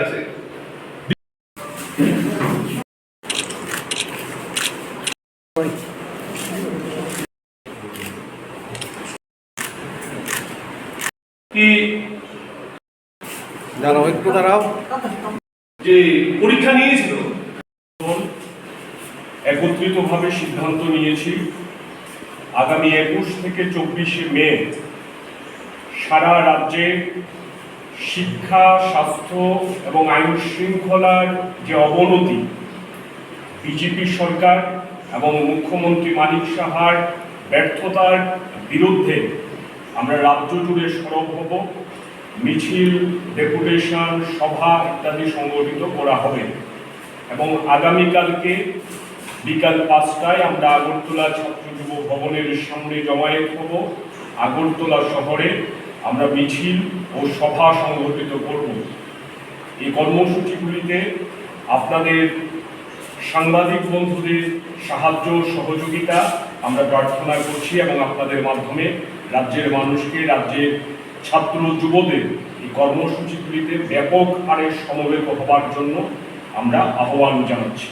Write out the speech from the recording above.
আছে কি? দাঁড়াও একটু দাঁড়াও। যে পরীক্ষা নিয়েছিল একত্রিতভাবে সিদ্ধান্ত নিয়েছি আগামী একুশ থেকে চব্বিশে মে সারা রাজ্যে শিক্ষা, স্বাস্থ্য এবং আইন শৃঙ্খলার যে অবনতি, বিজেপি সরকার এবং মুখ্যমন্ত্রী মানিক সাহার ব্যর্থতার বিরুদ্ধে আমরা রাজ্য জুড়ে সরব হব। মিছিল, ডেপুটেশন, সভা ইত্যাদি সংগঠিত করা হবে এবং আগামীকালকে বিকাল পাঁচটায় আমরা আগরতলা ছাত্র যুব ভবনের সামনে জমায়েত হব। আগরতলা শহরে আমরা মিছিল ও সভা সংগঠিত করব। এই কর্মসূচিগুলিতে আপনাদের সাংবাদিক বন্ধুদের সাহায্য, সহযোগিতা আমরা প্রার্থনা করছি এবং আপনাদের মাধ্যমে রাজ্যের মানুষকে, রাজ্যের ছাত্র যুবদের এই কর্মসূচিগুলিতে ব্যাপক হারে সমবেত হবার জন্য আমরা আহ্বান জানাচ্ছি।